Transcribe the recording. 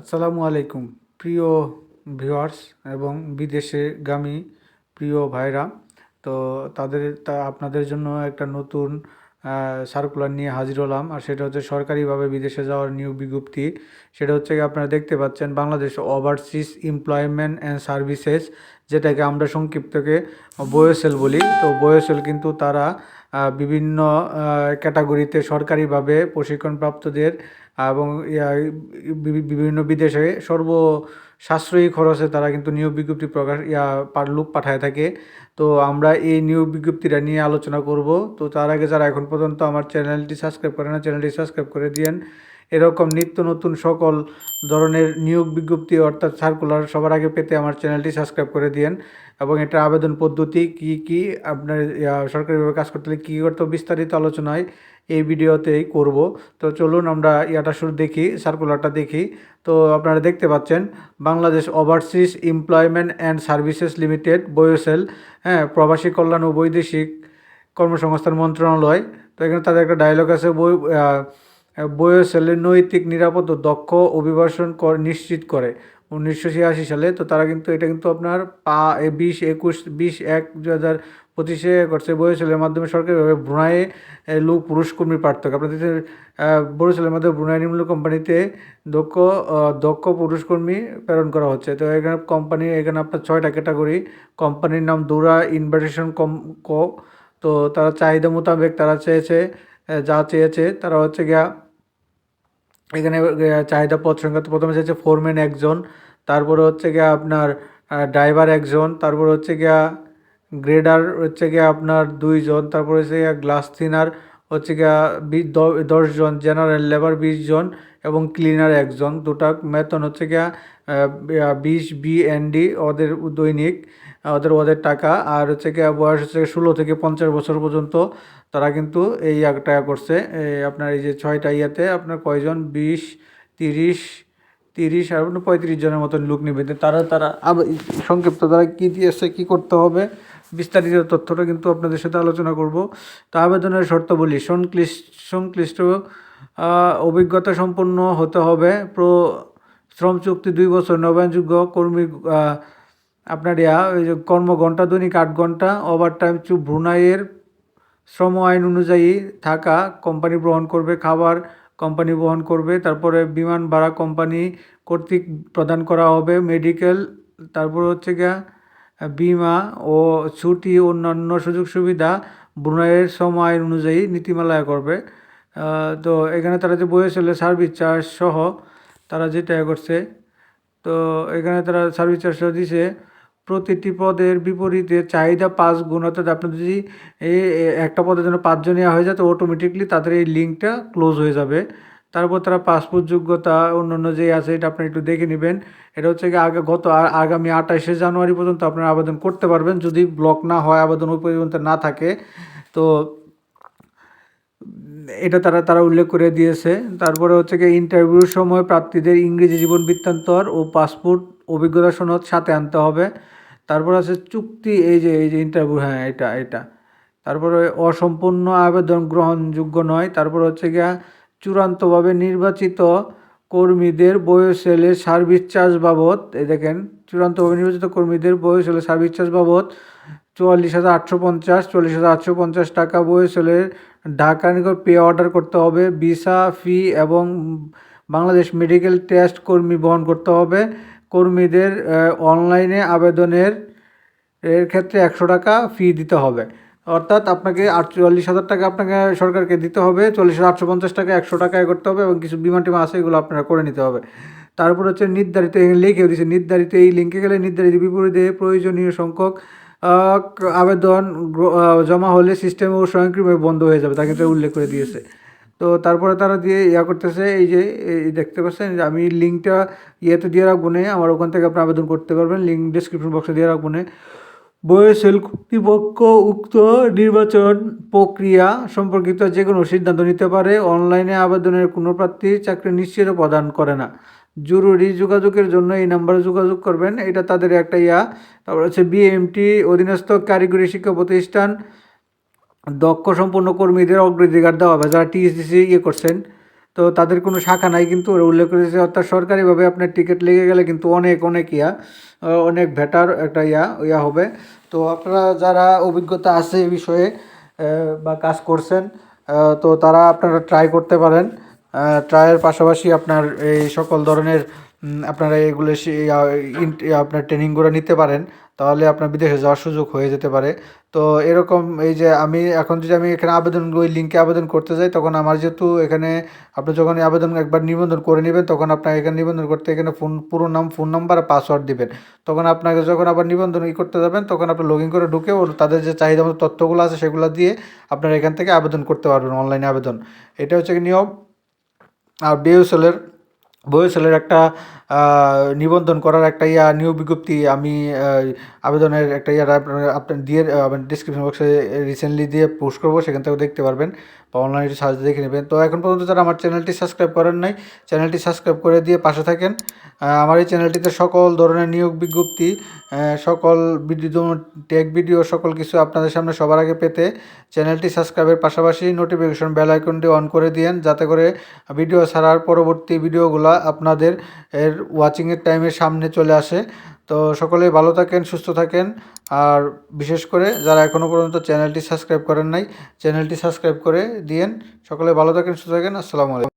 আসসালামু আলাইকুম, প্রিয় ভিউয়ার্স এবং বিদেশে গামী প্রিয় ভাইরা। তো তাদের, তা আপনাদের জন্য একটা নতুন সার্কুলার নিয়ে হাজির হলাম। আর সেটা হচ্ছে সরকারিভাবে বিদেশে যাওয়ার নিয়োগ বিজ্ঞপ্তি। সেটা হচ্ছে আপনারা দেখতে পাচ্ছেন Bangladesh overseas employment and services যেটাকে আমরা সংক্ষিপ্তকে বয়োসেল বলি। তো বয়োসেল কিন্তু তারা বিভিন্ন ক্যাটাগরিতে সরকারিভাবে প্রশিক্ষণপ্রাপ্তদের এবং বিভিন্ন বিদেশে সর্ব সাশ্রয়ী খরচে তারা কিন্তু নিয়োগ বিজ্ঞপ্তি প্রকাশ, ইয়া লোক পাঠায় থাকে। তো আমরা এই নিয়োগ বিজ্ঞপ্তিটা নিয়ে আলোচনা করব। তো তার আগে যারা এখন পর্যন্ত আমার চ্যানেলটি সাবস্ক্রাইব করে না, চ্যানেলটি সাবস্ক্রাইব করে দিয়েন। এরকম নিত্য নতুন সকল ধরনের নিয়োগ বিজ্ঞপ্তি অর্থাৎ সার্কুলার সবার আগে পেতে আমার চ্যানেলটি সাবস্ক্রাইব করে দিয়েন এবং এটা আবেদন পদ্ধতি কি কি, আপনার সরকারিভাবে কাজ করতে হলে কী করতে বিস্তারিত আলোচনায় এই ভিডিওতেই করব। তো চলুন আমরা ইয়াটা শুরু দেখি সার্কুলারটা দেখি। তো আপনারা দেখতে পাচ্ছেন, Bangladesh overseas employment and services limited বয়োসেল হ্যাঁ প্রবাসী কল্যাণ ও বৈদেশিক কর্মসংস্থান মন্ত্রণালয়। তো এখানে তাদের একটা ডায়লগ আছে, বই বয়োসেলের নৈতিক, নিরাপদ ও দক্ষ অভিবাসন কর নিশ্চিত করে। উনিশশো ছিয়াশি সালে, তো তারা কিন্তু, এটা কিন্তু আপনার পা বিশ একুশ বিশ এক দু হাজার পঁচিশে করছে বয়োসেলের মাধ্যমে সরকারিভাবে ব্রুনাইয়ে লোক পুরুষ কর্মীর পার্থক্য। আপনাদের বড়োসেলের মাধ্যমে ব্রুনাই নিম্ন কোম্পানিতে দক্ষ দক্ষ পুরুষ কর্মী প্রেরণ করা হচ্ছে। তো এখানে কোম্পানি, এখানে আপনার ছয়টা ক্যাটাগরি, কোম্পানির নাম দুরা ইনভার্টেশন কম, কো, তো তারা চাহিদা মোতাবেক তারা চেয়েছে যা চেয়েছে, তারা হচ্ছে গিয়া এখানে চাহিদা পদ সংখ্যা প্রথমে চাইছে ফোরম্যান একজন, তারপরে হচ্ছে গিয়া আপনার ড্রাইভার একজন, তারপর হচ্ছে গিয়া গ্রেডার হচ্ছে গিয়া আপনার দুইজন, তারপর হচ্ছে গিয়া গ্লাস থিনার হচ্ছে গিয়া দশজন জেনারেল লেবার বিশ জন এবং ক্লিনার একজন। দুটা বেতন হচ্ছে গিয়া বিশ বিএনডি ওদের দৈনিক ওদের ওদের টাকা। আর হচ্ছে গিয়া বয়স হচ্ছে ষোলো থেকে পঞ্চাশ বছর পর্যন্ত তারা কিন্তু এই একটা করছে। আপনার এই যে ছয়টা ইয়াতে আপনার কয়জন? বিশ, তিরিশ তিরিশ আর পঁয়ত্রিশ জনের মতন লোক নেবে তারা তারা সংক্ষিপ্ত, তারা কী দিয়েছে, কী করতে হবে? বিস্তারিত তথ্যটা কিন্তু আপনাদের সাথে আলোচনা করব। তো আবেদনের শর্তাবলী সংশ্লিষ্ট সংশ্লিষ্ট অভিজ্ঞতা সম্পন্ন হতে হবে। প্র, শ্রম চুক্তি দুই বছর, নবায়নযোগ্য কর্মী আপনার ইয়া, ওই যে কর্মঘণ্টা, দৈনিক আট ঘণ্টা ওভার টাইম চু ব্রুনাইয়ের শ্রম আইন অনুযায়ী থাকা কোম্পানি গ্রহণ করবে, খাবার কোম্পানি বহন করবে, তারপরে বিমান ভাড়া কোম্পানি কর্তৃক প্রদান করা হবে মেডিকেল তারপর হচ্ছে গিয়া বিমা ও ছুটি অন্যান্য সুযোগ সুবিধা ব্রুনাইয়ের আইন অনুযায়ী নীতিমালায় করবে। তো এখানে তারা যে বলেছিল সার্ভিস চার্জ সহ তারা যেটা করছে, তো এখানে তারা সার্ভিস চার্জ দিছে, প্রতিটি পদের বিপরীতে চাহিদা পাঁচ গুণ, অর্থাৎ আপনার যদি এই একটা পদের জন্য পাঁচজন নেওয়া হয়ে যায়, তো অটোমেটিকলি তাদের এই লিঙ্কটা ক্লোজ হয়ে যাবে। তারপর তারা পাসপোর্ট যোগ্যতা অন্যান্য যে আছে, এটা আপনি একটু দেখে নেবেন। এটা হচ্ছে কি আগে গত আগামী আঠাশে জানুয়ারি পর্যন্ত আপনারা আবেদন করতে পারবেন। যদি ব্লক না হয়, আবেদন ওই পর্যন্ত না থাকে, তো এটা তারা তারা উল্লেখ করে দিয়েছে। তারপরে হচ্ছে কি ইন্টারভিউর সময় প্রার্থীদের ইংরেজি জীবন বৃত্তান্তর ও পাসপোর্ট অভিজ্ঞতা সনদ সাথে আনতে হবে। তারপর আছে চুক্তি, এই যে এই যে ইন্টারভিউ হ্যাঁ এটা এটা। তারপরে অসম্পূর্ণ আবেদন গ্রহণযোগ্য নয়। তারপর হচ্ছে গিয়া চূড়ান্তভাবে নির্বাচিত কর্মীদের বয়সেলে সার্ভিস চার্জ বাবদ, এই দেখেন, চূড়ান্তভাবে নির্বাচিত কর্মীদের বয়সেলে সার্ভিস চার্জ বাবদ চুয়াল্লিশ হাজার আটশো পঞ্চাশ চল্লিশ হাজার আটশো পঞ্চাশ টাকা। বয়সেলের ঢাকা নিকট পে অর্ডার করতে হবে, ভিসা ফি এবং বাংলাদেশ মেডিকেল টেস্ট কর্মী বহন করতে হবে। কর্মীদের অনলাইনে আবেদনের এর ক্ষেত্রে একশো টাকা ফি দিতে হবে। অর্থাৎ আপনাকে আটচল্লিশ হাজার টাকা আপনাকে সরকারকে দিতে হবে, চল্লিশ আটশো পঞ্চাশ টাকা, একশো টাকায় করতে হবে এবং কিছু বিমা টিমা আছে, এগুলো আপনারা করে নিতে হবে। তারপর হচ্ছে নির্ধারিত লিখেও দিচ্ছে নির্ধারিত এই লিঙ্কে গেলে নির্ধারিত বিপরীতে প্রয়োজনীয় সংখ্যক আবেদন জমা হলে সিস্টেম ও স্বয়ংক্রিয়ভাবে বন্ধ হয়ে যাবে, তাকে উল্লেখ করে দিয়েছে। তো তারপরে তারা দিয়ে ইয়া করতেছে, এই যে, এই দেখতে পাচ্ছেন আমি লিঙ্কটা ইয়েতে দিয়ে রাখব না, আমার ওখান থেকে আপনি আবেদন করতে পারবেন, লিঙ্ক ডিসক্রিপশন বক্সে দিয়ে রাখব না। বয়সেল কর্তৃপক্ষ উক্ত নির্বাচন প্রক্রিয়া সম্পর্কিত যে কোনো সিদ্ধান্ত নিতে পারে, অনলাইনে আবেদনের কোনো প্রার্থী চাকরি নিশ্চিত প্রদান করে না। জরুরি যোগাযোগের জন্য এই নাম্বারে যোগাযোগ করবেন, এটা তাদের একটা ইয়া। তারপর হচ্ছে বিএমটি অধীনস্থ কারিগরি শিক্ষা প্রতিষ্ঠান, দক্ষ সম্পন্ন কর্মীদের অগ্রাধিকার দেওয়া হবে, যারা টিএসডিসি ইয়ে করছেন। তো তাদের কোনো শাখা নাই কিন্তু ওরা উল্লেখ করেছে, অর্থাৎ সরকারিভাবে আপনার টিকিট লেগে গেলে কিন্তু অনেক অনেক ইয়া অনেক ভেটার একটা ইয়া ইয়া হবে। তো আপনারা যারা অভিজ্ঞতা আছে এই বিষয়ে বা কাজ করছেন তো তারা আপনারা ট্রাই করতে পারেন। ট্রায়ের পাশাপাশি আপনার এই সকল ধরনের আপনারা এগুলো আপনার ট্রেনিংগুলো নিতে পারেন, তাহলে আপনার বিদেশে যাওয়ার সুযোগ হয়ে যেতে পারে। তো এরকম এই যে আমি, এখন যদি আমি এখানে আবেদন, ওই লিঙ্কে আবেদন করতে যাই, তখন আমার যেহেতু এখানে আপনি যখন আবেদন একবার নিবন্ধন করে নেবেন, তখন আপনার এখানে নিবন্ধন করতে, এখানে ফোন পুরো নাম ফোন নাম্বার আর পাসওয়ার্ড দিবেন। তখন আপনাকে যখন আবার নিবন্ধন ই করতে যাবেন, তখন আপনি লগ ইন করে ঢুকে তাদের যে চাহিদা মতো তথ্যগুলো আছে, সেগুলো দিয়ে আপনারা এখান থেকে আবেদন করতে পারবেন অনলাইনে আবেদন। এটা হচ্ছে নিয়ম। আর বিএসএলের বিএসএলের একটা নিবন্ধন করার একটা ইয়া, নিয়োগ বিজ্ঞপ্তি আমি আবেদনের একটা ইয়া আপনার দিয়ে ডিসক্রিপশন বক্সে রিসেন্টলি দিয়ে পোস্ট করব, সেখান থেকেও দেখতে পারবেন বা অনলাইনে সার্চ দেখে নেবেন। তো এখন পর্যন্ত যারা আমার চ্যানেলটি সাবস্ক্রাইব করেন নাই চ্যানেলটি সাবস্ক্রাইব করে দিয়ে পাশে থাকেন। আমার এই চ্যানেলটিতে সকল ধরনের নিয়োগ বিজ্ঞপ্তি সকল ভিডিও টেক ভিডিও সকল কিছু আপনাদের সামনে সবার আগে পেতে চ্যানেলটি সাবস্ক্রাইবের পাশাপাশি নোটিফিকেশন বেল আইকনটি অন করে দিয়েন, যাতে করে ভিডিও ছাড়ার পরবর্তী ভিডিওগুলো আপনাদের এর ওয়াচিংয়ের টাইমের সামনে চলে আসে। তো সকলে ভালো থাকেন, সুস্থ থাকেন। আর বিশেষ করে যারা এখনও পর্যন্ত চ্যানেলটি সাবস্ক্রাইব করেন নাই চ্যানেলটি সাবস্ক্রাইব করে দিয়েন। সকলে ভালো থাকেন, সুস্থ থাকেন। আসসালামু আলাইকুম।